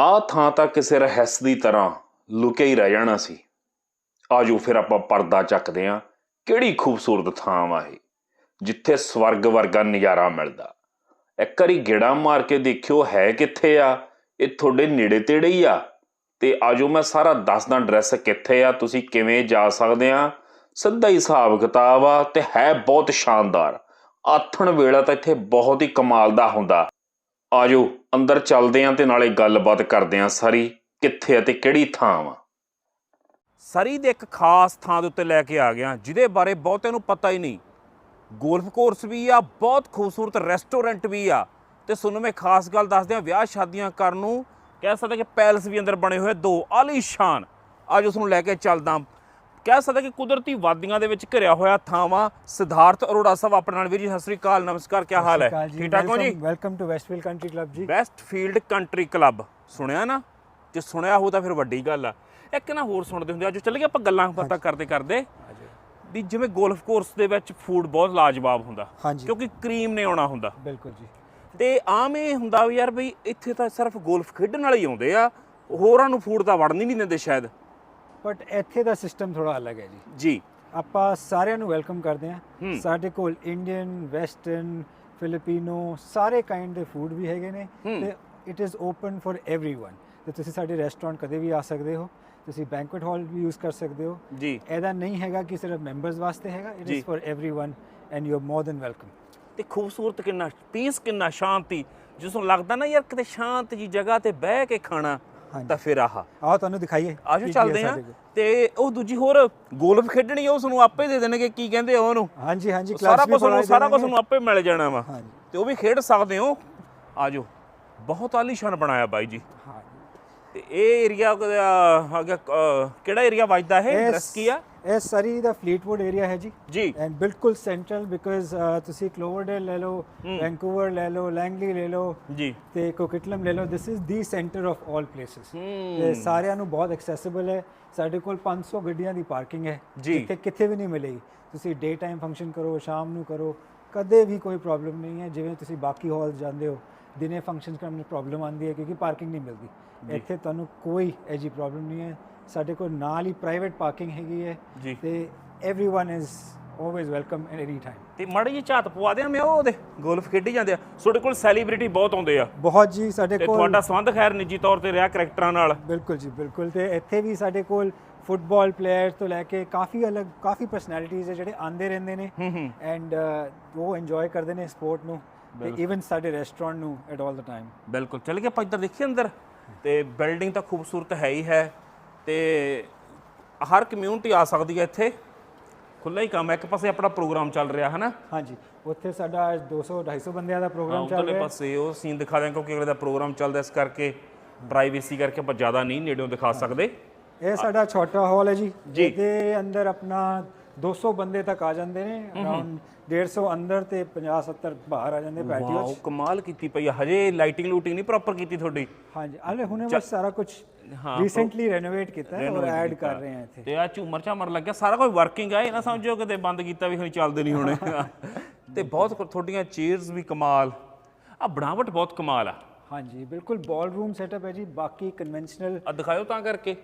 ਆ ਥਾਂ ਤਾਂ ਕਿਸੇ ਰਹੱਸ ਦੀ ਤਰ੍ਹਾਂ ਲੁਕਿਆ ਹੀ ਰਹਿ ਜਾਣਾ ਸੀ। ਆਜੋ ਫਿਰ ਆਪਾਂ ਪਰਦਾ ਚੱਕਦੇ ਆਂ, ਕਿਹੜੀ ਖੂਬਸੂਰਤ ਥਾਂ ਵਾ ਇਹ, ਜਿੱਥੇ ਸਵਰਗ ਵਰਗਾ ਨਜ਼ਾਰਾ ਮਿਲਦਾ। ਇੱਕ ਵਾਰੀ ਗੇੜਾ ਮਾਰ ਕੇ ਦੇਖਿਓ ਹੈ ਕਿੱਥੇ ਆ, ਇਹ ਤੁਹਾਡੇ ਨੇੜੇ ਤੇੜੇ ਹੀ ਆ। ਤੇ ਆਜੋ ਮੈਂ ਸਾਰਾ ਦੱਸਦਾ ਐਡਰੈਸ ਕਿੱਥੇ ਆ, ਤੁਸੀਂ ਕਿਵੇਂ ਜਾ ਸਕਦੇ ਆ। ਸਿੱਧਾ ਹੀ ਹਿਸਾਬ ਕਿਤਾਬ ਆ ਤੇ ਹੈ ਬਹੁਤ ਸ਼ਾਨਦਾਰ। ਆਥਣ ਵੇਲਾ ਤਾਂ ਇੱਥੇ ਬਹੁਤ ਹੀ ਕਮਾਲ ਦਾ ਹੁੰਦਾ। ਆਜੋ, ਅੰਦਰ ਚੱਲਦੇ ਆਂ ਤੇ ਨਾਲੇ ਗੱਲਬਾਤ ਕਰਦੇ ਆਂ ਸਾਰੀ, ਕਿੱਥੇ ਅਤੇ ਕਿਹੜੀ ਥਾਂ ਵਾ? ਸਰੀ ਦੇ ਇੱਕ ਖਾਸ ਥਾਂ ਦੇ ਉੱਤੇ ਲੈ ਕੇ ਆ ਗਿਆ, ਜਿਹਦੇ ਬਾਰੇ ਬਹੁਤਿਆਂ ਨੂੰ ਪਤਾ ਹੀ ਨਹੀਂ। ਗੋਲਫ ਕੋਰਸ ਵੀ ਆ, ਬਹੁਤ ਖੂਬਸੂਰਤ ਰੈਸਟੋਰੈਂਟ ਵੀ ਆ। ਤੇ ਤੁਹਾਨੂੰ ਮੈਂ ਖਾਸ ਗੱਲ ਦੱਸਦੇ ਆ, ਵਿਆਹ ਸ਼ਾਦੀਆਂ ਕਰਨ ਨੂੰ ਕਹਿ ਸਕਦੇ ਕਿ ਪੈਲਸ ਵੀ ਅੰਦਰ ਬਣੇ ਹੋਏ ਦੋ, ਆਲੀਸ਼ਾਨ। ਅੱਜ ਉਸ ਨੂੰ ਲੈ ਕੇ ਚੱਲਦਾ ਕਹਿ ਸਕਦੇ ਕਿ ਕੁਦਰਤੀ ਵਾਦੀਆਂ ਦੇ ਵਿੱਚ ਘਿਰਿਆ ਹੋਇਆ ਥਾਵਾਂ ਸਿਧਾਰਥ ਅਰੋੜਾ ਸਾਹਿਬ ਆਪਣੇ ਨਾਲ। ਵੀਰ ਜੀ ਸਤਿ ਸ੍ਰੀ ਅਕਾਲ ਨਮਸਕਾਰ ਕੀ ਹਾਲ ਹੈ? ਠੀਕ ਠਾਕ ਹੋ ਜੀ? Welcome to Westfield country club ਜੀ। Best field country club. ਸੁਣਿਆ ਨਾ? ਜੇ ਸੁਣਿਆ ਹੋ ਤਾਂ ਫਿਰ ਵੱਡੀ ਗੱਲ ਆ। ਇੱਕ ਨਾ ਹੋਰ ਸੁਣਦੇ ਹੁੰਦੇ ਅੱਜ ਚੱਲ ਗਏ ਆਪਾਂ ਗੱਲਾਂ ਬਾਤਾਂ ਕਰਦੇ ਕਰਦੇ। ਵੀ ਜਿਵੇਂ ਗੋਲਫ ਕੋਰਸ ਦੇ ਵਿੱਚ ਫੂਡ ਬਹੁਤ ਲਾਜਵਾਬ ਹੁੰਦਾ। ਕਿਉਂਕਿ ਕਰੀਮ ਨੇ ਆਉਣਾ ਹੁੰਦਾ। ਬਿਲਕੁਲ ਜੀ। ਤੇ ਆਮ ਇਹ ਹੁੰਦਾ ਵੀ ਯਾਰ ਬਈ ਇੱਥੇ ਤਾਂ ਸਿਰਫ ਗੋਲਫ ਖੇਡਣ ਵਾਲੇ ਹੀ ਆਉਂਦੇ ਆ। ਹੋਰਾਂ ਨੂੰ ਫੂਡ ਤਾਂ ਵੜਨ ਹੀ ਨਹੀਂ ਦਿੰਦੇ ਸ਼ਾਇਦ। ਬਟ ਇੱਥੇ ਦਾ ਸਿਸਟਮ ਥੋੜਾ ਅਲੱਗ ਹੈ ਜੀ। ਜੀ। ਆਪਾਂ ਸਾਰਿਆਂ ਨੂੰ ਵੈਲਕਮ ਕਰਦੇ ਹਾਂ। ਸਾਡੇ ਕੋਲ ਇੰਡੀਅਨ ਵੈਸਟਰਨ ਫਿਲੀਪੀਨੋ ਸਾਰੇ ਕਾਈਂਡ ਦੇ ਫੂਡ ਵੀ ਹੈਗੇ ਨੇ ਤੇ it is open for everyone ਤੇ ਤੁਸੀਂ ਸਾਡੇ ਰੈਸਟੋਰੈਂਟ ਕਦੇ ਵੀ ਆ ਸਕਦੇ ਹੋ। ਤੁਸੀਂ ਬੈਂਕੁਇਟ ਹਾਲ ਵੀ ਯੂਜ਼ ਕਰ ਸਕਦੇ ਹੋ। ਜੀ। ਇਹਦਾ ਨਹੀਂ ਹੈਗਾ ਕਿ ਸਿਰਫ ਮੈਂਬਰਸ ਵਾਸਤੇ ਹੈਗਾ it is for everyone and you are more than welcome ਤੇ ਖੂਬਸੂਰਤ ਕਿੰਨਾ ਪੀਸ ਕਿੰਨਾ ਸ਼ਾਂਤੀ। ਜਿਸ ਨੂੰ ਲੱਗਦਾ ਨਾ ਯਾਰ ਕਿਤੇ ਸ਼ਾਂਤ ਜੀ ਜਗ੍ਹਾ ਤੇ ਬਹਿ ਕੇ ਖਾਣਾ ਤਾਂ ਫਿਰ ਆਹ। ਆਓ ਤੁਹਾਨੂੰ ਦਿਖਾਈਏ। ਆਜੋ ਚੱਲਦੇ ਆ। ਤੇ ਉਹ ਦੂਜੀ ਹੋਰ ਗੋਲਫ ਖੇਡਣੀ ਆ ਉਸ ਨੂੰ ਆਪੇ ਦੇ ਦੇਣਗੇ ਕੀ ਕਹਿੰਦੇ ਆ ਉਹਨੂੰ? ਹਾਂਜੀ ਹਾਂਜੀ ਸਾਰਾ ਕੁਝ ਨੂੰ ਪੜ੍ਹਾਈ ਸਾਰਾ ਕੁਝ ਦੇਣਗੇ। ਨੂੰ ਆਪੇ ਮਿਲ ਜਾਣਾ ਵਾ। ਤੇ ਉਹ ਵੀ ਖੇਡ ਸਕਦੇ ਹੋ। ਆਜੋ ਬਹੁਤ ਆਲੀਸ਼ਾਨ ਬਣਾਇਆ ਬਾਈ ਜੀ। ਤੇ ਇਹ ਏਰੀਆ ਕਿਹੜਾ ਏਰੀਆ ਵੱਜਦਾ ਇਹ? ਐਡਰੈਸ ਕੀ ਆ? ਇਹ ਸਰੀ ਦਾ ਫਲੀਟਵੁੱਡ ਏਰੀਆ ਹੈ ਜੀ। ਜੀ। ਐਂਡ ਬਿਲਕੁਲ ਸੈਂਟਰਲ ਬਿਕਾਜ਼ ਤੁਸੀਂ ਕਲੋਵਰਡੇਲ ਲੈ ਲਓ ਵੈਂਕੂਵਰ ਲੈ ਲਓ ਲੈਂਗਲੀ ਲੈ ਲਓ ਜੀ। ਤੇ ਕੋਕਿਟਲਮ ਲੈ ਲਓ this is the centre of all places ਤੇ ਸਾਰਿਆਂ ਨੂੰ ਬਹੁਤ ਐਕਸੈਸਿਬਲ ਹੈ। ਸਾਡੇ ਕੋਲ 500 ਗੱਡੀਆਂ ਦੀ ਪਾਰਕਿੰਗ ਹੈ। ਜਿੱਥੇ ਕਿੱਥੇ ਵੀ ਨਹੀਂ ਮਿਲੇਗੀ। ਤੁਸੀਂ ਡੇ ਟਾਈਮ ਫੰਕਸ਼ਨ ਕਰੋ ਸ਼ਾਮ ਨੂੰ ਕਰੋ ਕਦੇ ਵੀ ਕੋਈ ਪ੍ਰੋਬਲਮ ਨਹੀਂ ਹੈ। ਜਿਵੇਂ ਤੁਸੀਂ ਬਾਕੀ ਹਾਲ ਜਾਂਦੇ ਹੋ ਦਿਨੇ ਫੰਕਸ਼ਨ ਕਰਨ ਵਿੱਚ ਪ੍ਰੋਬਲਮ ਆਉਂਦੀ ਹੈ ਕਿਉਂਕਿ ਪਾਰਕਿੰਗ ਨਹੀਂ ਮਿਲਦੀ ਇੱਥੇ ਤੁਹਾਨੂੰ ਕੋਈ ਐਜੀ ਪ੍ਰੋਬਲਮ ਨਹੀਂ ਹੈ ਸਾਡੇ ਕੋਲ ਨਾਲ ਹੀ ਪ੍ਰਾਈਵੇਟ ਪਾਰਕਿੰਗ ਹੈਗੀ ਹੈ ਜੀ ਤੇ everyone is always welcome at any time ਤੇ ਮਾੜੀ ਜੀ ਝਾਤ ਪਵਾ ਦਿਆਂ ਮੈਂ ਉਹ ਉਹਦੇ ਗੋਲਫ ਖੇਡੀ ਜਾਂਦੇ ਆ ਤੁਹਾਡੇ ਕੋਲ ਸੈਲੀਬ੍ਰਿਟੀ ਬਹੁਤ ਆਉਂਦੇ ਆ ਬਹੁਤ ਜੀ ਸਾਡੇ ਤੇ ਕੋਲ ਤੁਹਾਡਾ ਸੰਬੰਧ ਖੈਰ ਨਿੱਜੀ ਤੌਰ ਤੇ ਰਿਹਾ ਕਰੈਕਟਰਾਂ ਨਾਲ ਬਿਲਕੁਲ ਜੀ ਬਿਲਕੁਲ ਤੇ ਇੱਥੇ ਵੀ ਸਾਡੇ ਕੋਲ ਫੁੱਟਬਾਲ ਪਲੇਅਰਸ ਤੋਂ ਲੈ ਕੇ ਕਾਫੀ ਅਲੱਗ ਕਾਫੀ ਪਰਸਨੈਲਿਟੀਜ਼ ਹੈ ਜਿਹੜੇ ਆਂਦੇ ਰਹਿੰਦੇ ਨੇ ਹੂੰ ਹੂੰ ਐਂਡ ਉਹ ਇੰਜੋਏ ਕਰਦੇ ਨੇ ਸਪੋਰਟ ਨੂੰ ਤੇ ਇਵਨ ਸਾਡੇ ਰੈਸਟੋਰੈਂਟ ਨੂੰ ਐਟ ਆਲ ਦਾ ਟਾਈਮ ਬਿਲਕੁਲ। ਚੱਲ ਗਏ ਆਪਾਂ ਇੱਧਰ ਦੇਖੀਏ ਅੰਦਰ? ਤੇ ਬਿਲਡਿੰਗ ਤਾਂ ਖੂਬਸੂਰਤ ਹੈ ਹੀ ਹੈ। ਤੇ ਹਰ ਕਮਿਊਨਿਟੀ ਆ ਸਕਦੀ ਹੈ ਇੱਥੇ। ਖੁੱਲਾ ਹੀ ਕੰਮ ਹੈ। ਇੱਕ ਪਾਸੇ ਆਪਣਾ ਪ੍ਰੋਗਰਾਮ ਚੱਲ ਰਿਹਾ ਹੈ ਨਾ ਹਾਂਜੀ। ਉੱਥੇ ਸਾਡਾ 200 250 ਬੰਦਿਆਂ ਦਾ ਪ੍ਰੋਗਰਾਮ ਚੱਲ ਰਿਹਾ। ਪਾਸੇ ਉਹ ਸੀਨ ਦਿਖਾ ਦਿਆਂ ਕਿਉਂਕਿ ਅਗਲੇ ਦਾ ਪ੍ਰੋਗਰਾਮ ਚੱਲਦਾ ਇਸ ਕਰਕੇ। ਪ੍ਰਾਈਵੇਸੀ ਕਰਕੇ ਆਪਾਂ ਜ਼ਿਆਦਾ ਨਹੀਂ ਨੇੜਿਓਂ ਦਿਖਾ ਸਕਦੇ। ਇਹ ਸਾਡਾ ਛੋਟਾ ਹਾਲ ਹੈ ਜੀ। ਜੀ। ਇਹਦੇ ਅੰਦਰ ਆਪਣਾ 200 ਬੰਦੇ ਤੱਕ ਆ ਜਾਂਦੇ ਨੇ ਅਰਾਊਂਡ 150 ਅੰਦਰ ਤੇ 50 70 ਬਾਹਰ ਆ ਜਾਂਦੇ ਪੈਟੀਓ ਵਾਓ ਕਮਾਲ ਕੀਤੀ ਪਈ ਆ। ਹਜੇ ਲਾਈਟਿੰਗ ਲੂਟਿੰਗ ਨਹੀਂ ਪ੍ਰੋਪਰ ਕੀਤੀ ਤੁਹਾਡੀ। ਹਾਂਜੀ ਹਲੇ ਹੁਣੇ ਬਸ ਸਾਰਾ ਕੁਝ ਹਾਂ, ਰੀਸੈਂਟਲੀ ਰੈਨੋਵੇਟ ਕੀਤਾ ਹੈ ਔਰ ਐਡ। ਕਰ ਰਹੇ ਹਾਂ ਇੱਥੇ। ਤੇ ਆ ਝੂਮਰ ਝਾਮਰ ਲੱਗਿਆ। ਸਾਰਾ ਕੁਝ ਵਰਕਿੰਗ ਆ ਇਹ ਨਾ ਸਮਝੋ ਕਿਤੇ ਬੰਦ ਕੀਤਾ ਵੀ ਹੁਣ ਚੱਲਦੇ ਨਹੀਂ ਹੋਣੇ। ਤੇ ਬਹੁਤ ਕੁ- ਤੁਹਾਡੀਆਂ ਚੇਅਰਸ ਵੀ ਕਮਾਲ। ਆ ਬਣਾਵਟ ਬਹੁਤ ਕਮਾਲ ਆ। ਹਾਂਜੀ ਬਿਲਕੁਲ ਬਾਲ ਰੂਮ ਸੈਟਅਪ ਹੈ ਜੀ ਬਾਕੀ ਕਨਵੈਨਸ਼ਨਲ ਆ ਦਿਖਾਇਓ ਤਾਂ ਕਰਕੇ।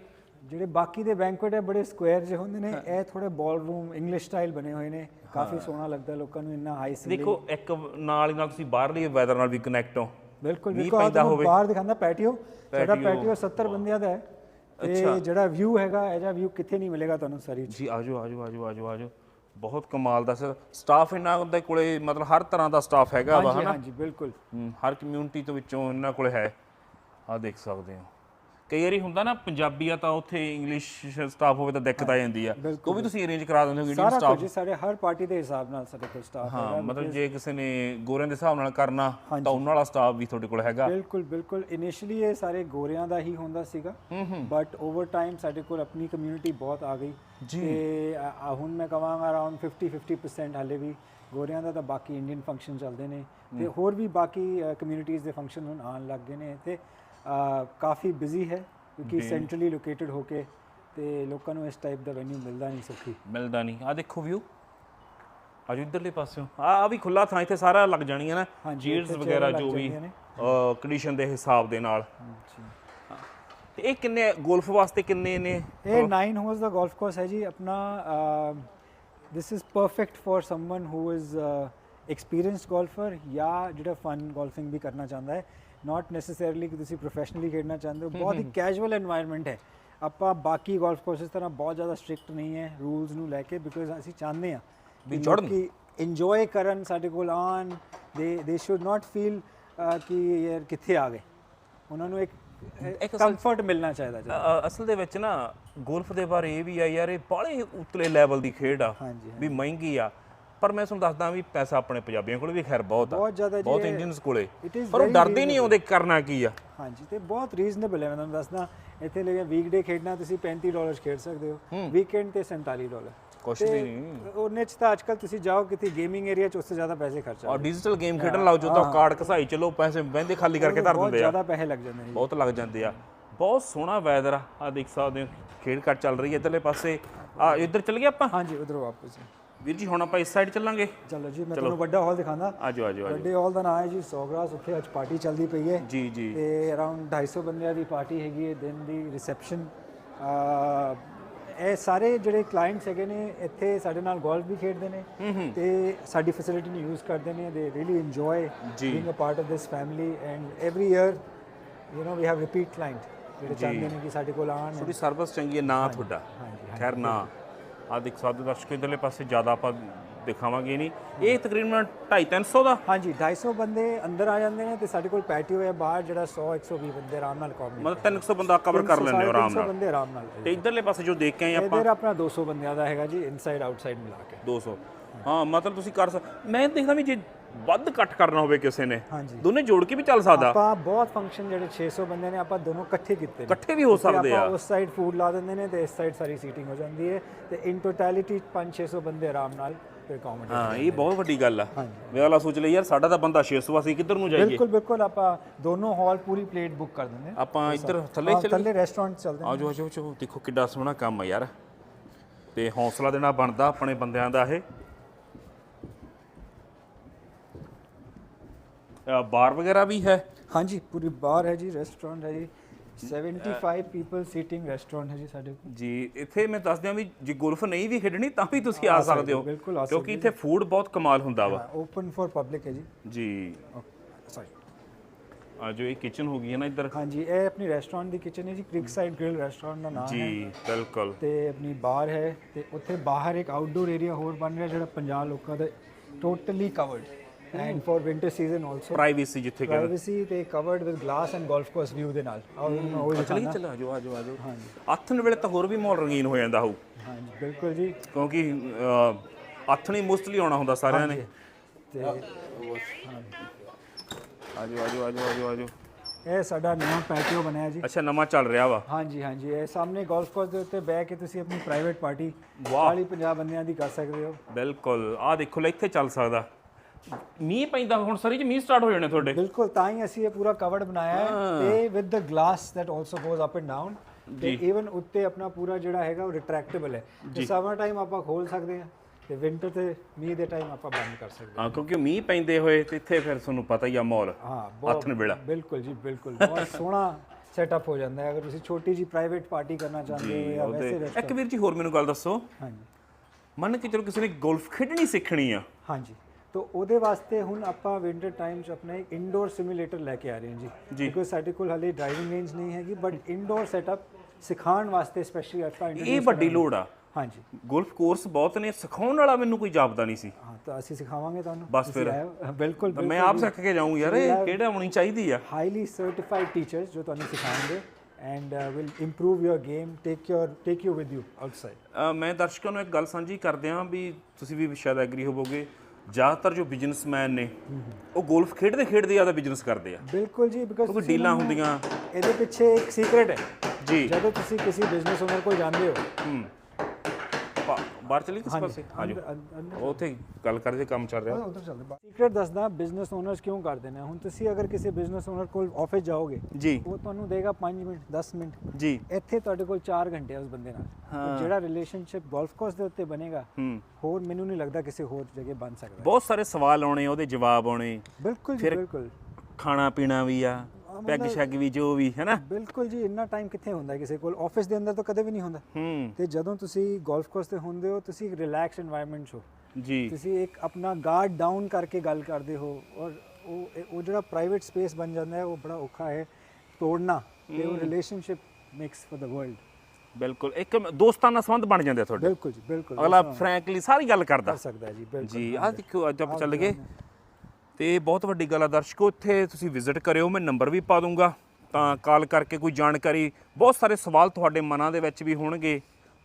ਜਿਹੜੇ ਬਾਕੀ ਦੇ ਬੈਂਕੁਏਟ ਹੈ ਬੜੇ ਸਕੁਅਰ ਜਿਹੇ ਹੁੰਦੇ ਨੇ। ਇਹ ਥੋੜੇ ਬਾਲ ਰੂਮ ਇੰਗਲਿਸ਼ ਸਟਾਈਲ ਬਣੇ ਹੋਏ ਨੇ। ਕਾਫੀ ਸੋਹਣਾ ਲੱਗਦਾ ਲੋਕਾਂ ਨੂੰ ਇੰਨਾ ਹਾਈ ਸੀਲਿੰਗ ਦੇਖੋ ਇੱਕ ਨਾਲ ਹੀ ਨਾਲ ਤੁਸੀਂ ਬਾਹਰਲੀ ਵੈਦਰ ਨਾਲ ਵੀ ਕਨੈਕਟ ਹੋ। ਬਿਲਕੁਲ ਬਿਲਕੁਲ। ਬਾਹਰ ਦਿਖਾਉਂਦਾ ਪੈਟੀਓ ਸਾਡਾ। ਪੈਟੀਓ 70 ਬੰਦਿਆਂ ਦਾ ਹੈ। ਤੇ ਜਿਹੜਾ ਵਿਊ ਹੈਗਾ ਇਹ ਜਿਹਾ ਵਿਊ ਕਿੱਥੇ ਨਹੀਂ ਮਿਲੇਗਾ ਤੁਹਾਨੂੰ ਸਰੀ ਜੀ ਆਜੋ ਆਜੋ ਆਜੋ ਆਜੋ ਆਜੋ। ਬਹੁਤ ਕਮਾਲ ਦਾ ਸਰ। ਸਟਾਫ ਇਹਨਾਂ ਦੇ ਕੋਲੇ ਮਤਲਬ ਹਰ ਤਰ੍ਹਾਂ ਦਾ ਸਟਾਫ ਹੈਗਾ ਵਾ ਹਾਂਜੀ ਹਨਾ? ਹਾਂਜੀ ਬਿਲਕੁਲ। ਹਰ ਕਮਿਊਨਿਟੀ ਤੋਂ ਵਿੱਚੋਂ ਇਹਨਾਂ ਕੋਲੇ ਹੈ। ਆ ਦੇਖ ਸਕਦੇ ਹੋ। ਕਈ ਵਾਰੀ ਹੁੰਦਾ ਨਾ ਪੰਜਾਬੀ ਆ ਤਾਂ ਉੱਥੇ ਇੰਗਲਿਸ਼ ਸਟਾਫ ਹੋਵੇ ਤਾਂ ਦਿੱਕਤ ਆ ਜਾਂਦੀ ਆ। ਉਹ ਵੀ ਤੁਸੀਂ ਅਰੇਂਜ ਕਰਾ ਦਿੰਦੇ ਹੋ ਇੰਡੀਅਨ ਸਾਰਾ ਸਟਾਫ ਕੁਝ ਜੀ, ਸਾਡੇ ਹਰ ਪਾਰਟੀ ਦੇ ਹਿਸਾਬ ਨਾਲ ਸਾਡੇ ਕੋਲ ਸਟਾਫ ਹਾਂ ਹੈਗਾ ਮਤਲਬ ਜੇ ਕਿਸੇ ਨੇ ਗੋਰਿਆਂ ਦੇ ਹਿਸਾਬ ਨਾਲ ਕਰਨਾ ਤਾਂ ਉਹਨਾਂ ਵਾਲਾ ਸਟਾਫ ਵੀ ਤੁਹਾਡੇ ਕੋਲ ਹੈਗਾ। ਬਿਲਕੁਲ ਬਿਲਕੁਲ। ਇਨੀਸ਼ੀਅਲੀ ਇਹ ਸਾਰੇ ਗੋਰਿਆਂ ਦਾ ਹੀ ਹੁੰਦਾ ਸੀਗਾ ਬਟ ਓਵਰ ਟਾਈਮ ਸਾਡੇ ਕੋਲ ਆਪਣੀ ਕਮਿਊਨਿਟੀ ਬਹੁਤ ਆ ਗਈ। ਤੇ ਹੁਣ ਮੈਂ ਕਹਾਂਗਾ ਅਰਾਊਂਡ 50 50% ਹਾਲੇ ਵੀ ਗੋਰਿਆਂ ਦਾ ਤਾਂ ਬਾਕੀ ਇੰਡੀਅਨ ਫੰਕਸ਼ਨ ਚੱਲਦੇ ਨੇ। ਤੇ ਹੋਰ ਵੀ ਬਾਕੀ ਕਮਿਊਨਿਟੀਜ਼ ਦੇ ਫੰਕਸ਼ਨ ਹੁਣ ਆਉਣ ਲੱਗ ਗਏ ਨੇ। ਤੇ ਕਾਫੀ ਬਿਜ਼ੀ ਹੈ ਕਿਉਂਕਿ ਸੈਂਟਰਲੀ ਲੋਕੇਟਡ ਹੋ ਕੇ ਤੇ ਲੋਕਾਂ ਨੂੰ ਇਸ ਟਾਈਪ ਦਾ ਵੈਨਿਊ ਮਿਲਦਾ ਨਹੀਂ ਸੌਖੀ। ਮਿਲਦਾ ਨਹੀਂ। ਆ ਦੇਖੋ ਵਿਊ ਆਜੋ ਇਧਰਲੇ ਪਾਸਿਓਂ। ਆ ਆ ਵੀ ਖੁੱਲਾ ਥਾਂ ਇੱਥੇ ਸਾਰਾ ਲੱਗ ਜਾਣੀਆਂ ਨਾ। ਹਾਂਜੀ, ਚੀਅਰਸ ਇੱਥੇ ਵਗੈਰਾ ਜੋ ਵੀ ਨੇ। ਕੰਡੀਸ਼ਨ ਦੇ ਹਿਸਾਬ ਦੇ ਨਾਲ। ਤੇ ਇਹ ਕਿੰਨੇ 골ਫ ਵਾਸਤੇ ਕਿੰਨੇ ਨੇ? ਇਹ 9 ਹੋਲਸ ਦਾ ਗੋਲਫ ਕੋਰਸ ਹੈ ਜੀ। ਆਪਣਾ this is perfect for someone who is experienced golfer ਜਾਂ ਜਿਹੜਾ ਫਨ ਗੋਲਫਿੰਗ ਵੀ ਕਰਨਾ ਚਾਹੁੰਦਾ ਹੈ। ਨਾਟ ਨੈਸੈਸਰੀਲੀ ਕਿ ਤੁਸੀਂ ਪ੍ਰੋਫੈਸ਼ਨਲੀ ਖੇਡਣਾ ਚਾਹੁੰਦੇ ਹੋ ਬਹੁਤ ਹੀ ਕੈਜੂਅਲ এনवायरमेंट ਹੈ ਆਪਾਂ ਬਾਕੀ ਗੋਲਫ ਕੋਰਸਸ ਤਰ੍ਹਾਂ ਬਹੁਤ ਜ਼ਿਆਦਾ ਸਟ੍ਰਿਕਟ ਨਹੀਂ ਹੈ ਰੂਲਸ ਨੂੰ ਲੈ ਕੇ ਬਿਕੋਜ਼ ਅਸੀਂ ਚਾਹੁੰਦੇ ਆ ਵੀ ਜੁੜਨ ਕਿ ਇੰਜੋਏ ਕਰਨ ਸਾਡੇ ਕੋਲ ਆਨ ਦੇ ਦੇ ਸ਼ੁੱਡ ਨਾਟ ਫੀਲ ਕਿ ਯਾਰ ਕਿੱਥੇ ਆ ਗਏ ਉਹਨਾਂ ਨੂੰ ਇੱਕ ਕੰਫਰਟ ਮਿਲਣਾ ਚਾਹੀਦਾ ਅਸਲ ਦੇ ਵਿੱਚ ਨਾ ਗੋਲਫ ਦੇ ਬਾਰੇ ਇਹ ਵੀ ਆ ਯਾਰ ਇਹ ਬਾਲੇ ਉਤਲੇ ਲੈਵਲ ਦੀ ਖੇਡ ਆ ਵੀ ਮਹਿੰਗੀ ਆ ਪਰ ਮੈਂ ਤੁਹਾਨੂੰ ਦੱਸਦਾ ਵੀ ਪੈਸਾ ਆਪਣੇ ਪੰਜਾਬੀਆਂ ਕੋਲ ਵੀ ਖੈਰ ਬਹੁਤ ਆ। ਬਹੁਤ ਜ਼ਿਆਦਾ ਜੀ ਬਹੁਤ ਇਹ- ਇੰਡੀਅਨਸ ਕੋਲੇ It is ਪਰ ਉਹ very ਡਰਦੇ ਨਹੀਂ ਆਉਂਦੇ ਕਰਨਾ ਕੀ ਆ। ਹਾਂਜੀ ਤੇ ਬਹੁਤ ਰੀਜ਼ਨੇਬਲ ਹੈ ਮੈਂ ਤੁਹਾਨੂੰ ਦੱਸਦਾ। ਇੱਥੇ ਲੈ ਕੇ ਵੀਕਡੇ ਖੇਡਣਾ ਤੁਸੀਂ 35 ਡਾਲਰ ਖੇਡ ਸਕਦੇ ਹੋ। ਵੀਕਐਂਡ ਤੇ 47 ਡਾਲਰ ਕੁਛ ਵੀ ਨਹੀਂ। ਉਹਨੇ ਚ ਤਾਂ ਅੱਜਕੱਲ ਤੁਸੀਂ ਜਾਓ ਕਿਤੇ ਗੇਮਿੰਗ ਏਰੀਆ ਚ ਉਸ ਤੋਂ ਜ਼ਿਆਦਾ ਪੈਸੇ ਖਰਚਾ ਔਰ ਡਿਜੀਟਲ ਗੇਮ ਖੇਡਣ ਲੱਗ ਜਾਓ ਤਾਂ ਕਾਰਡ ਘਸਾਈ ਚਲੋ ਪੈਸੇ ਵਹਿੰਦੇ ਖਾਲੀ ਕਰਕੇ ਧਰ ਬਹੁਤ ਦਿੰਦੇ ਆ। ਜ਼ਿਆਦਾ ਪੈਸੇ ਲੱਗ ਜਾਂਦੇ ਨੇ। ਬਹੁਤ ਲੱਗ ਜਾਂਦੇ ਆ। ਬਹੁਤ ਸੋਹਣਾ ਵੈਦਰ ਆ। ਆ ਦੇਖ ਸਕਦੇ ਹੋ ਖੇਡ ਘਰ ਚੱਲ ਰਹੀ ਹੈ ਇਧਰਲੇ ਪਾਸੇ। ਆ ਇੱਧਰ ਚੱਲ ਗਏ ਆਪਾਂ? ਹਾਂਜੀ ਉਧਰੋਂ ਵਾਪਸ ਵੀਰ ਜੀ ਹੁਣ ਆਪਾਂ ਇਸ ਸਾਈਡ ਚੱਲਾਂਗੇ? ਚਲੋ ਜੀ ਮੈਂ ਤੁਹਾਨੂੰ ਵੱਡਾ ਹਾਲ ਦਿਖਾਉਂਦਾ। ਆਜੋ ਆਜੋ ਵੱਡੇ ਹਾਲ ਦਾ ਨਾਮ ਹੈ ਜੀ ਸੋਗਰਾਸ ਉੱਥੇ ਅੱਜ ਪਾਰਟੀ ਚੱਲਦੀ ਪਈ ਹੈ। ਜੀ ਜੀ। ਤੇ ਅਰਾਊਂਡ 250 ਬੰਦਿਆਂ ਦੀ ਪਾਰਟੀ ਹੈਗੀ ਹੈ ਦਿਨ ਦੀ ਰਿਸੈਪਸ਼ਨ ਇਹ ਸਾਰੇ ਜਿਹੜੇ ਕਲਾਇੰਟਸ ਹੈਗੇ ਨੇ ਇੱਥੇ ਸਾਡੇ ਨਾਲ ਗੋਲਫ ਵੀ ਖੇਡਦੇ ਨੇ। ਤੇ ਸਾਡੀ ਫੈਸਿਲਿਟੀ ਨੂੰ ਯੂਜ਼ ਕਰਦੇ ਨੇ they really enjoy. Being a part of this family and every year you know we have repeat client ਜਿਹੜੇ ਚਾਹੁੰਦੇ ਨੇ ਕਿ ਸਾਡੇ ਕੋਲ ਆਉਣ। ਤੁਹਾਡੀ ਸਰਵਿਸ ਚੰਗੀ ਹੈ ਨਾ ਤੁਹਾਡਾ। ਖੈਰ ਨਾ। ਆ ਦੇਖ ਸਕਦੇ ਦਰਸ਼ਕੋ ਇਧਰਲੇ ਪਾਸੇ ਜ਼ਿਆਦਾ ਆਪਾਂ ਦਿਖਾਵਾਂਗੇ ਨਹੀਂ। ਇਹ ਤਕਰੀਬਨ 250 300 ਦਾ? ਹਾਂਜੀ 250 ਬੰਦੇ ਅੰਦਰ ਆ ਜਾਂਦੇ ਨੇ ਤੇ ਸਾਡੇ ਕੋਲ ਪੈਟੀਓ ਹੈ ਬਾਹਰ ਜਿਹੜਾ 100 120 ਬੰਦੇ ਆਰਾਮ ਨਾਲ ਕੰਮ ਮਤਲਬ 300 ਬੰਦਾ ਕਵਰ ਕਰ ਲੈਂਦੇ ਹੋ ਆਰਾਮ ਨਾਲ। ਬੰਦੇ ਆਰਾਮ ਨਾਲ। ਤੇ ਇਧਰਲੇ ਪਾਸੇ ਜੋ ਦੇਖ ਕੇ ਆਏ ਆਪਾਂ? ਇਧਰ ਆਪਣਾ 200 ਬੰਦਿਆਂ ਦਾ ਹੈਗਾ ਜੀ ਇਨਸਾਈਡ ਆਊਟਸਾਈਡ ਮਿਲਾ ਕੇ। 200 ਹਾਂ ਮਤਲਬ ਤੁਸੀਂ ਕਰ ਸਕ ਮੈਂ ਦੇਖਦਾ ਵੀ ਜੇ ਵੱਧ ਕੱਟ ਕਰਨਾ ਹੋਵੇ ਕਿਸੇ ਨੇ ਹਾਂਜੀ। ਦੋਨੇ ਜੋੜ ਕੇ ਵੀ ਚੱਲ ਸਕਦਾ। ਆਪਾਂ ਬਹੁਤ ਫੰਕਸ਼ਨ ਜਿਹੜੇ 600 ਬੰਦੇ ਨੇ ਆਪਾਂ ਦੋਨੋਂ ਇਕੱਠੇ ਕੀਤੇ ਨੇ। ਇਕੱਠੇ ਵੀ ਹੋ ਸਕਦੇ ਆ। ਆਪਾਂ ਉਸ ਸਾਈਡ ਫੂਡ ਲਾ ਦਿੰਦੇ ਨੇ ਤੇ ਇਸ ਸਾਈਡ ਸਾਰੀ ਸੀਟਿੰਗ ਹੋ ਜਾਂਦੀ ਹੈ ਤੇ ਇਨ ਟੋਟੈਲਿਟੀ 5-600 ਬੰਦੇ ਆਰਾਮ ਨਾਲ ਫਿਰ ਕਾਮੇਡੀ ਹਾਂ ਇਹ ਬਹੁਤ ਵੱਡੀ ਗੱਲ ਆ। ਮੈਂ ਵਾਲਾ ਸੋਚ ਲਿਆ ਯਾਰ ਸਾਡਾ ਤਾਂ ਬੰਦਾ 600 ਅਸੀਂ ਕਿੱਧਰ ਨੂੰ ਜਾਈਏ? ਬਿਲਕੁਲ ਬਿਲਕੁਲ ਆਪਾਂ ਦੋਨੋਂ ਹਾਲ ਪੂਰੀ ਪਲੇਟ ਬੁੱਕ ਕਰ ਦਿੰਦੇ ਆਪਾਂ ਇੱਧਰ ਥੱਲੇ ਚੱਲ ਥੱਲੇ ਰੈਸਟੋਰੈਂਟ ਚੱਲਦੇ ਆਜੋ ਆਜੋ ਆਜੋ ਦੇਖੋ ਕਿੱਡਾ ਸੋਹਣਾ ਕੰਮ ਆ ਯਾਰ। ਤੇ ਹੌਸਲਾ ਦੇਣਾ ਬਣਦਾ ਆਪਣੇ ਬੰਦਿਆਂ ਦਾ ਇਹ। ਬਾਰ ਵਗੈਰਾ ਵੀ ਹੈ? ਹਾਂਜੀ ਪੂਰੀ ਬਾਰ ਹੈ ਜੀ ਰੈਸਟੋਰੈਂਟ ਹੈ ਜੀ। 75 ਪੀਪਲ ਸੀਟਿੰਗ ਰੈਸਟੋਰੈਂਟ ਹੈ ਜੀ ਸਾਡੇ ਕੋਲ। ਜੀ ਇੱਥੇ ਮੈਂ ਦੱਸ ਦਿਆਂ ਵੀ ਜੇ ਗੋਲਫ ਨਹੀਂ ਵੀ ਖੇਡਣੀ ਤਾਂ ਵੀ ਤੁਸੀਂ ਆ ਸਕਦੇ ਹੋ ਬਿਲਕੁਲ ਆ ਕਿਉਂਕਿ ਇੱਥੇ ਫੂਡ ਬਹੁਤ ਕਮਾਲ ਹੁੰਦਾ ਵਾ। ਓਪਨ ਫॉर ਪਬਲਿਕ ਹੈ ਜੀ। ਜੀ। ਸੌਰੀ ਆਜੋ ਇਹ ਕਿਚਨ ਹੋ ਗਈ ਹੈ ਨਾ ਇੱਧਰ। ਹਾਂਜੀ ਇਹ ਆਪਣੀ ਰੈਸਟੋਰੈਂਟ ਦੀ ਕਿਚਨ ਹੈ ਜੀ ਕ੍ਰਿਕ ਸਾਈਡ ਗ੍ਰਿਲ ਰੈਸਟੋਰੈਂਟ ਦਾ ਨਾਮ ਹੈ। ਜੀ ਬਿਲਕੁਲ। ਤੇ ਆਪਣੀ ਬਾਰ ਹੈ ਤੇ ਉੱਥੇ ਬਾਹਰ ਇੱਕ ਆਊਟਡੋਰ ਏਰੀਆ ਹੋਰ ਬਣ ਰਿਹਾ ਜਿਹੜਾ 50 ਲੋਕਾਂ ਦਾ totally covered and for winter season also privacy ਜਿੱਥੇ ਕਹਿੰਦੇ ਪ੍ਰਾਈਵੇਸੀ ਤੇ covered with glass and golf course view ਦੇ ਨਾਲ ਆਓ ਚਲੀ ਚਲ ਆਜੋ ਆਜੋ ਆਜੋ ਆਥਣ ਵੇਲੇ ਤਾਂ ਹੋਰ ਵੀ ਮਾਹੌਲ ਰੰਗੀਨ ਹੋ ਜਾਂਦਾ ਹੋਊ ਹਾਂਜੀ ਬਿਲਕੁਲ ਜੀ ਕਿਉਂਕਿ ਆਥਣੀ ਮੋਸਟਲੀ ਆਉਣਾ ਹੁੰਦਾ ਸਾਰਿਆਂ ਨੇ ਤੇ ਆਜੋ ਆਜੋ ਆਜੋ ਆਜੋ ਆਜੋ ਇਹ ਸਾਡਾ ਨਵਾਂ ਪੈਟੀਓ ਬਣਿਆ ਜੀ ਅੱਛਾ ਨਵਾਂ ਚੱਲ ਰਿਹਾ ਵਾ ਹਾਂਜੀ ਹਾਂਜੀ ਇਹ ਸਾਹਮਣੇ ਗੋਲਫ ਕੋਰਸ ਦੇ ਉੱਤੇ ਬਹਿ ਕੇ ਤੁਸੀਂ ਆਪਣੀ ਪ੍ਰਾਈਵੇਟ ਪਾਰਟੀ ਵਾਹ। 40 50 ਬੰਦਿਆਂ ਦੀ ਕਰ ਸਕਦੇ ਹੋ ਬਿਲਕੁਲ ਆਹ ਦੇਖੋ ਲੈ ਇੱਥੇ ਚੱਲ ਸਕਦਾ ਮੀਂਹ ਪੈਂਦਾ ਹੁਣ ਸਰੀ ਚ ਮੀਂਹ ਸਟਾਰਟ ਹੋ ਜਾਣੇ ਤੁਹਾਡੇ। ਬਿਲਕੁਲ ਤਾਂ ਹੀ ਅਸੀਂ ਇਹ ਪੂਰਾ ਕਵਰਡ ਬਣਾਇਆ ਹੈ। ਤੇ with the glass that also goes up and down ਤੇ ਇਵਨ ਉੱਤੇ ਆਪਣਾ ਪੂਰਾ ਜਿਹੜਾ ਹੈਗਾ ਉਹ ਰਿਟਰੈਕਟੇਬਲ ਹੈ। ਤੇ ਸਮਰ ਟਾਈਮ ਆਪਾਂ ਖੋਲ ਸਕਦੇ ਹਾਂ ਤੇ ਵਿੰਟਰ ਤੇ ਮੀਂਹ ਦੇ ਟਾਈਮ ਆਪਾਂ ਬੰਦ ਕਰ ਸਕਦੇ ਹਾਂ। ਕਿਉਂਕਿ ਮੀਂਹ ਪੈਂਦੇ ਹੋਏ ਤੇ ਇੱਥੇ ਫਿਰ ਤੁਹਾਨੂੰ ਪਤਾ ਹੀ ਆ ਮਾਹੌਲ ਹਾਂ ਆਥਣ ਵੇਲਾ ਬਿਲਕੁਲ ਜੀ ਬਿਲਕੁਲ। ਬਹੁਤ ਸੋਹਣਾ ਸੈਟਅਪ ਹੋ ਜਾਂਦਾ ਹੈ। ਅਗਰ ਤੁਸੀਂ ਛੋਟੀ ਜੀ ਪ੍ਰਾਈਵੇਟ ਪਾਰਟੀ ਕਰਨਾ ਚਾਹੁੰਦੇ ਹੋ ਜਾਂ ਵੈਸੇ ਇੱਕ ਵੀਰ ਜੀ ਹੋਰ ਮੈਨੂੰ ਗੱਲ ਦੱਸੋ। ਹਾਂਜੀ। ਮੰਨ ਕੇ ਚਲੋ ਕਿਸੇ ਨੇ ਗੋਲਫ ਖੇਡਣੀ ਸਿੱਖਣੀ ਆ। ਹਾਂਜੀ। ਤੋ ਉਹਦੇ ਵਾਸਤੇ ਹੁਣ ਆਪਾਂ ਵਿੰਟਰ ਟਾਈਮ 'ਚ ਆਪਣਾ ਇੱਕ ਇਨਡੋਰ ਸਿਮੂਲੇਟਰ ਲੈ ਕੇ ਆ ਰਹੇ ਹਾਂ ਜੀ। ਕਿਉਂਕਿ ਸਾਡੇ ਕੋਲ ਹਲੇ ਡਰਾਈਵਿੰਗ ਰੇਂਜ ਨਹੀਂ ਹੈਗੀ ਬਟ ਇਨਡੋਰ ਸੈਟਅਪ ਸਿਖਾਉਣ ਵਾਸਤੇ ਸਪੈਸ਼ਲੀ ਆਪਾਂ ਇਹ ਵੱਡੀ। ਲੋੜ ਆ। ਹਾਂਜੀ। ਗੋਲਫ ਕੋਰਸ ਬਹੁਤ ਨੇ ਸਿਖਾਉਣ ਵਾਲਾ ਮੈਨੂੰ ਕੋਈ ਜਾਪਦਾ ਨਹੀਂ ਸੀ। ਹਾਂ ਤਾਂ ਅਸੀਂ ਸਿਖਾਵਾਂਗੇ ਤੁਹਾਨੂੰ। ਬਸ ਫਿਰ। ਬਿਲਕੁਲ ਮੈਂ ਆਪ ਸਿੱਖ ਕੇ ਜਾਊਂ ਯਾਰ ਇਹ ਕਿਹੜਾ ਹੋਣੀ ਚਾਹੀਦੀ ਆ? ਹਾਈਲੀ ਸਰਟੀਫਾਈਡ ਟੀਚਰਸ ਜੋ ਤੁਹਾਨੂੰ ਸਿਖਾਉਣਗੇ and will improve your game take your take you with you outside ਮੈਂ ਦਰਸ਼ਕਾਂ ਨੂੰ ਇੱਕ ਗੱਲ ਸਾਂਝੀ ਕਰਦੇ ਹਾਂ ਵੀ ਤੁਸੀਂ ਵੀ ਸ਼ਾਇਦ ਐਗਰੀ ਹੋਵੋਗੇ। ਜ਼ਿਆਦਾਤਰ ਜੋ ਬਿਜ਼ਨਸਮੈਨ ਨੇ ਉਹ ਗੋਲਫ ਖੇਡਦੇ ਖੇਡਦੇ ਜ਼ਿਆਦਾ ਬਿਜ਼ਨਸ ਕਰਦੇ ਆ। ਬਿਲਕੁਲ ਜੀ ਬਿਕਾਜ਼ ਕਿਉਂਕਿ ਡੀਲਾਂ ਹੁੰਦੀਆਂ। ਇਹਦੇ ਪਿੱਛੇ ਇੱਕ ਸੀਕ੍ਰੇਟ ਹੈ। ਜੀ। ਜਦੋਂ ਤੁਸੀਂ ਕਿਸੇ ਬਿਜ਼ਨਸ ਓਨਰ ਕੋਲ ਜਾਂਦੇ ਹੋ। ਬਾਹਰ ਚਲੀ ਕਿਸ ਪਾਸੇ? ਅੰਦਰ ਉਹ ਉੱਥੇ ਗੱਲ ਕਰਦੇ ਕੰਮ ਚੱਲ ਰਿਹਾ। ਉਧਰ ਚੱਲਦੇ ਸੀਕ੍ਰੇਟ ਦੱਸਦਾ ਬਿਜ਼ਨਸ ਓਨਰਸ ਕਿਉਂ ਕਰਦੇ ਨੇ? ਹੁਣ ਤੁਸੀਂ ਅਗਰ ਕਿਸੇ ਬਿਜ਼ਨਸ ਓਨਰ ਕੋਲ ਆਫਿਸ ਜਾਓਗੇ ਜੀ। ਉਹ ਤੁਹਾਨੂੰ ਦੇਗਾ 5 ਮਿੰਟ 10 ਮਿੰਟ। ਜੀ। ਇੱਥੇ ਤੁਹਾਡੇ ਕੋਲ 4 ਘੰਟੇ ਆ ਉਸ ਬੰਦੇ ਨਾਲ। ਜਿਹੜਾ ਰਿਲੇਸ਼ਨਸ਼ਿਪ ਗੋਲਫ ਕੋਰਸ ਦੇ ਉੱਤੇ ਬਣੇਗਾ ਹੋਰ ਮੈਨੂੰ ਨਹੀਂ ਲੱਗਦਾ ਕਿਸੇ ਹੋਰ ਜਗ੍ਹਾ ਬਣ ਸਕਦਾ। ਬਹੁਤ ਸਾਰੇ ਸਵਾਲ ਆਉਣੇ ਉਹਦੇ ਜਵਾਬ ਆਉਣੇ। ਬਿਲਕੁਲ ਜੀ ਬਿਲਕੁਲ। ਖਾਣਾ ਪੀਣਾ ਵੀ ਆ। ਪੈਗ ਸ਼ੈਗ ਵੀ ਜੋ ਵੀ ਹੈ ਨਾ ਬਿਲਕੁਲ ਜੀ ਇੰਨਾ ਟਾਈਮ ਕਿੱਥੇ ਹੁੰਦਾ ਕਿਸੇ ਕੋਲ? ਆਫਿਸ ਦੇ ਅੰਦਰ ਤਾਂ ਕਦੇ ਵੀ ਨਹੀਂ ਹੁੰਦਾ। ਤੇ ਜਦੋਂ ਤੁਸੀਂ ਗੋਲਫ ਕੋਰਸ ਤੇ ਹੁੰਦੇ ਹੋ ਤੁਸੀਂ ਰਿਲੈਕਸ এনवायरमेंट ਹੋ। ਜੀ। ਤੁਸੀਂ ਇੱਕ ਆਪਣਾ ਗਾਰਡ ਡਾਊਨ ਕਰਕੇ ਗੱਲ ਕਰਦੇ ਹੋ ਔਰ ਉਹ ਉਹ ਜਿਹੜਾ ਪ੍ਰਾਈਵੇਟ ਸਪੇਸ ਬਣ ਜਾਂਦਾ ਹੈ ਉਹ ਬੜਾ ਔਖਾ ਹੈ ਤੋੜਨਾ ਤੇ ਉਹ relationship makes for the world ਬਿਲਕੁਲ ਇੱਕ ਦੋਸਤਾਂ ਨਾਲ ਸੰਬੰਧ ਬਣ ਜਾਂਦੇ ਤੁਹਾਡੇ। ਬਿਲਕੁਲ ਜੀ ਬਿਲਕੁਲ। ਅਗਲਾ ਫ੍ਰੈਂਕਲੀ ਸਾਰੀ ਗੱਲ ਕਰਦਾ। ਕਰ ਸਕਦਾ ਜੀ ਬਿਲਕੁਲ। ਜੀ ਆਹ ਦੇਖੋ ਅੱਜ ਆਪਾਂ ਚੱਲ ਗਏ। ਤੇ ਇਹ ਬਹੁਤ ਵੱਡੀ ਗੱਲ ਆ ਦਰਸ਼ਕੋ ਇੱਥੇ ਤੁਸੀਂ ਵਿਜ਼ਿਟ ਕਰਿਓ ਮੈਂ ਨੰਬਰ ਵੀ ਪਾ ਦੂੰਗਾ। ਤਾਂ ਕਾਲ ਕਰਕੇ ਕੋਈ ਜਾਣਕਾਰੀ ਬਹੁਤ ਸਾਰੇ ਸਵਾਲ ਤੁਹਾਡੇ ਮਨਾਂ ਦੇ ਵਿੱਚ ਵੀ ਹੋਣਗੇ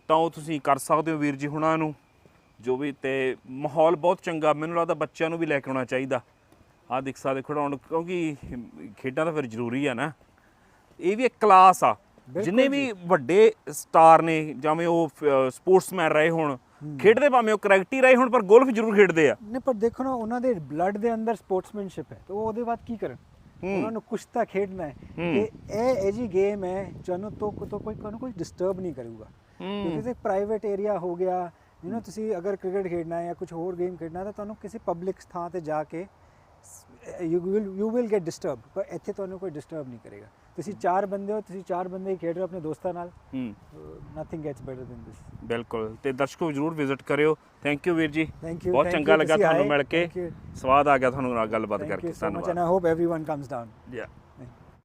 ਤਾਂ ਉਹ ਤੁਸੀਂ ਕਰ ਸਕਦੇ ਹੋ ਵੀਰ ਜੀ ਹੁਣਾਂ ਨੂੰ। ਜੋ ਵੀ ਤੇ ਮਾਹੌਲ ਬਹੁਤ ਚੰਗਾ ਮੈਨੂੰ ਲੱਗਦਾ ਬੱਚਿਆਂ ਨੂੰ ਵੀ ਲੈ ਕੇ ਆਉਣਾ ਚਾਹੀਦਾ। ਆਹ ਦੇਖ ਸਕਦੇ ਖਿਡਾਉਣ ਕਿਉਂਕਿ ਖੇਡਾਂ ਤਾਂ ਫਿਰ ਜ਼ਰੂਰੀ ਆ ਨਾ। ਇਹ ਵੀ ਇੱਕ ਕਲਾਸ ਆ। ਜਿੰਨੇ ਵੀ ਵੱਡੇ ਸਟਾਰ ਨੇ ਜਿਵੇਂ ਉਹ ਸਪੋਰਟਸਮੈਨ ਰਹੇ ਹੋਣ ਖੇਡਦੇ ਭਾਵੇਂ ਉਹ ਕਰੈਕਟੀ ਰਹੇ ਹੋਣ ਪਰ ਗੋਲਫ ਜ਼ਰੂਰ ਖੇਡਦੇ ਆ। ਨਹੀਂ ਪਰ ਦੇਖੋ ਨਾ ਉਹਨਾਂ ਦੇ ਬਲੱਡ ਦੇ ਅੰਦਰ ਸਪੋਰਟਸਮੈਨਸ਼ਿਪ ਹੈ। ਤੇ ਉਹ ਉਹਦੇ ਬਾਅਦ ਕੀ ਕਰਨ? ਉਹਨਾਂ ਨੂੰ ਕੁਛ ਤਾਂ ਖੇਡਣਾ ਹੈ। ਤੇ ਇਹ ਇਹ ਜੀ ਗੇਮ ਹੈ ਜਿਹਨੂੰ ਤੋਂ ਤੋਂ ਕੋਈ ਤੁਹਾਨੂੰ ਕੋਈ ਡਿਸਟਰਬ ਨਹੀਂ ਕਰੂਗਾ। ਕਿਉਂਕਿ ਇਹ ਪ੍ਰਾਈਵੇਟ ਏਰੀਆ ਹੋ ਗਿਆ ਯੂ نو ਤੁਸੀਂ ਅਗਰ ਕ੍ਰਿਕਟ ਖੇਡਣਾ ਹੈ ਜਾਂ ਕੁਝ ਹੋਰ ਗੇਮ ਖੇਡਣਾ ਹੈ ਤਾਂ ਤੁਹਾਨੂੰ ਕਿਸੇ ਪਬਲਿਕ ਥਾਂ ਤੇ ਜਾ ਕੇ you will you will get disturb ਪਰ ਇੱਥੇ ਤੁਹਾਨੂੰ ਕੋਈ ਡਿਸਟਰਬ ਨਹੀਂ ਕਰੇਗਾ। ਤੁਸੀਂ ਚਾਰ ਬੰਦੇ ਹੋ ਤੁਸੀਂ ਚਾਰ ਬੰਦੇ ਹੀ ਖੇਡ ਰਹੇ ਹੋ ਆਪਣੇ ਦੋਸਤਾਂ ਨਾਲ ਹੂੰ nothing gets better than this ਬਿਲਕੁਲ ਤੇ ਦਰਸ਼ਕੋ ਜਰੂਰ ਵਿਜ਼ਿਟ ਕਰਿਓ ਥੈਂਕ ਯੂ ਵੀਰ ਜੀ Thank you, ਬਹੁਤ thank ਚੰਗਾ you, ਲੱਗਾ ਤੁਸੀਂ ਤੁਹਾਨੂੰ ਆਏ, ਮਿਲ ਕੇ thank you. ਸਵਾਦ ਆ ਗਿਆ ਤੁਹਾਨੂੰ ਨਾਲ ਗੱਲਬਾਤ ਥੈਂਕ ਕਰਕੇ ਯੂ ਸੋ ਮਚ ਐਂਡ ਧੰਨਵਾਦ I hope everyone comes down Yeah.